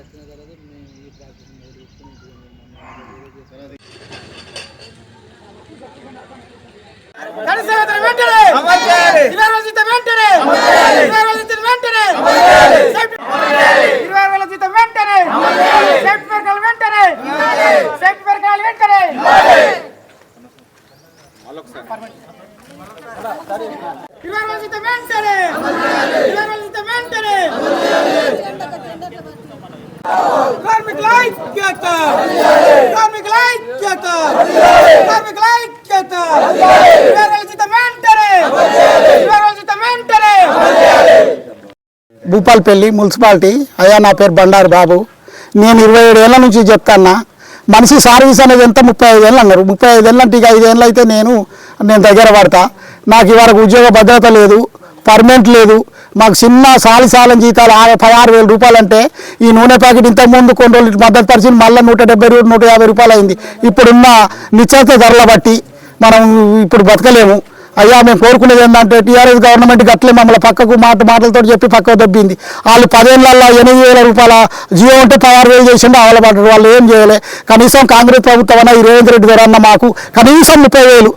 వచ్చిన తర్వాత మేము ఈ ప్రాసెస్ ఇరవై రోజుల వెంటనే! ఇరవై రోజుల వెంటనే! భూపాల్పల్లి మున్సిపాలిటీ. అయ్యా నా పేరు బండారు బాబు. నేను ఇరవై ఏడు ఏళ్ళ నుంచి చెప్తాన్నా మనిషి సర్వీస్ అనేది ఎంత? ముప్పై ఐదు ఏళ్ళు అన్నారు. ముప్పై ఐదు ఏళ్ళు అంటే ఇక ఐదు అయితే నేను నేను దగ్గర పడతా. నాకు ఇవాళ ఉద్యోగ భద్రత లేదు. పర్మనెంట్ లేదు. మాకు చిన్న సాలి సాలం జీతాలు ఆరు పదహారు వేల రూపాయలు అంటే ఈ నూనె ప్యాకెట్ ఇంతకుముందు కొన్ని రోజులు మద్దతు పరిచింది మళ్ళీ నూట డెబ్బై నూట యాభై రూపాయలు అయింది ఇప్పుడున్న నిశ్చిత ధరల బట్టి మనం ఇప్పుడు బతకలేము. అయ్యా మేము కోరుకునేది ఏంటంటే టీఆర్ఎస్ గవర్నమెంట్ గట్లే మమ్మల్ని పక్కకు మాట మాటలతో చెప్పి పక్కకు దబ్బింది. వాళ్ళు పదేళ్ళల్లో ఎనిమిది వేల రూపాయల జియో ఉంటే పదహారు వేలు చేసిండే అవలబడ్డారు వాళ్ళు ఏం చేయలే. కనీసం కాంగ్రెస్ ప్రభుత్వం అన్న ఈ రేవంత్ రెడ్డి గారు అన్న మాకు కనీసం ముప్పై వేలు.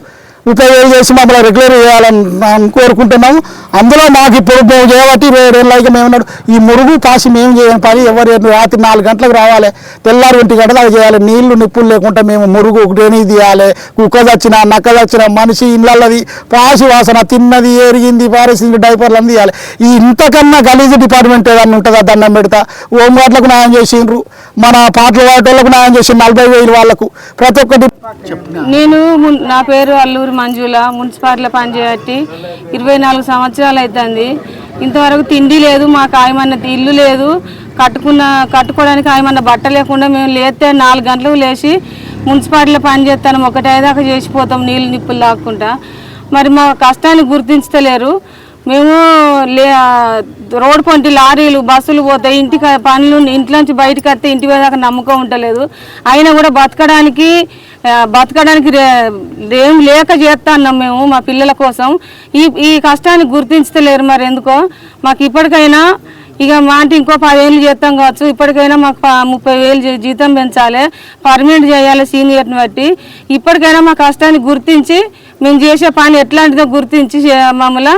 ఉపయోగం చేసి మమ్మల్ని రెగ్యులర్ చేయాలని కోరుకుంటున్నాము. అందులో మాకు ఇప్పుడు మేము చేయబట్టి ఇరవై ఏడు మేము ఉన్నాడు. ఈ మురుగు కాసి మేము చేయని పని ఎవరు రాత్రి నాలుగు గంటలకు రావాలి. తెల్లారి ఒంటి గంటలు అవి చేయాలి. నీళ్ళు నిప్పులు లేకుండా మేము మురుగు డ్రైనేజ్ తీయాలి. కుక్క చచ్చిన నక్క చచ్చిన మనిషి ఇళ్ళది పాసి వాసన తిన్నది ఎరిగింది పారేసింది డైపర్లు అన్నీ తీయాలి. ఈ ఇంతకన్నా గలీజ్ డిపార్ట్మెంట్ ఏదన్నా ఉంటుందా? దండం పెడతా. హోంగార్డులకు న్యాయం చేసిండ్రు. మన పాటలు పాడేటోళ్ళకు న్యాయం చేసి నలభై వేలు వాళ్ళకు. ప్రతి ఒక్కటి నేను నా పేరు అల్లూరు మంజుల మున్సిపాలిటీలో పనిచేయట్టి ఇరవై నాలుగు సంవత్సరాలు అవుతుంది ఇంతవరకు తిండి లేదు మాకు ఆయమన్న ఇల్లు లేదు. కట్టుకున్న కట్టుకోవడానికి ఆయమన్న బట్ట లేకుండా మేము లేస్తే నాలుగు గంటలకు లేచి మున్సిపాలిటీలో పని ఒకటేదాకా చేసిపోతాం నీళ్ళు నిప్పులు లాక్కుంటా. మరి మా కష్టాన్ని గుర్తించలేరు. మేము లే రోడ్ పొంటి లారీలు బస్సులు పోతాయి ఇంటికి పనులు ఇంట్లోంచి బయటకు వస్తే ఇంటి దాకా నమ్మకం ఉండలేదు. అయినా కూడా బతకడానికి బతకడానికి ఏం లేక చేస్తున్నాం మేము మా పిల్లల కోసం. ఈ ఈ కష్టాన్ని గుర్తించలేరు మరి ఎందుకో? మాకు ఇప్పటికైనా ఇక మా అంటే ఇంకో పదేళ్ళు చేస్తాం కావచ్చు. ఇప్పటికైనా మాకు ముప్పై వేలు జీ- జీతం పెంచాలి. పర్మనెంట్ చేయాలి సీనియర్ని బట్టి. ఇప్పటికైనా మా కష్టాన్ని గుర్తించి మేము చేసే పని ఎట్లాంటిదో గుర్తించి చే- మమ్మల్ని